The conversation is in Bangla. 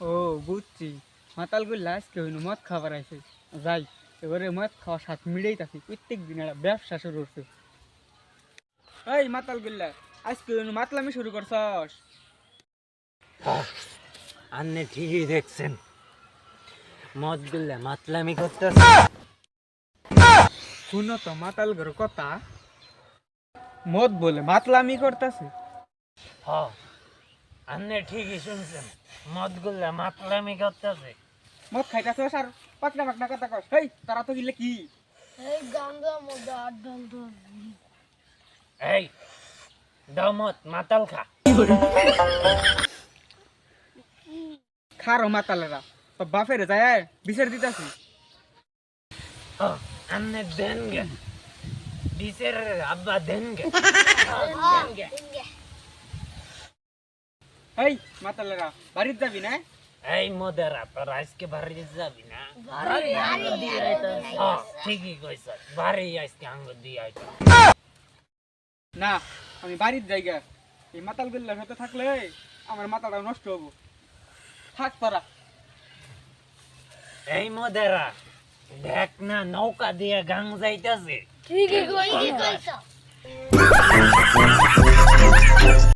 ও বুঝছি। মাতাল গুল্লা আজকে হইল মদ খাবার আইছে। যাই এবারে মদ খাওয়া সাত মিড়েই থাকি প্রত্যেক দিন একটা ব্যবসা শুরু করছে। এই মাতাল গুল্লা আজকে মাতলামি শুরু করছস। আপনি ঠিকই দেখছেন। মদ গুল্লা মাতলামি করতেছে। শুনো তো মাতাল ঘর কথা। মদ বলে মাতলামি করতেছে। হ। আপনি ঠিকই শুনছেন। মদ গুল্লা মাতলামি করতেছে। মদ খাইতেছস আর পাকনা পাকনা কথা কস। হেই তারা তো গিলে কি? এই গাঙ্গা মধ্যে আড্ডাল তো এই দাও মদ মাতাল খা। খারো মাতালেরা। তো বাপের যায় বিচার দিতাছি। হ আপনি দেন গে। ডিসের আব্বা দেন গে। এই মাতালেরা বাড়িতে যাবি না? এই মদেরা তোর আজকে বাড়ি যাবি না? ঠিকই কইছ বাড়ি আজকে আঙ্গ দিয়ে আইতা না আমি বাড়ির জায়গা। এই মাতাল গুল্লার সাথে থাকলে আমার মাথাটা নষ্ট হব। থাক তোরা। এই মদেরা দেখ না নৌকা দিয়ে গাং যাইতাছে। ঠিকই কইছো।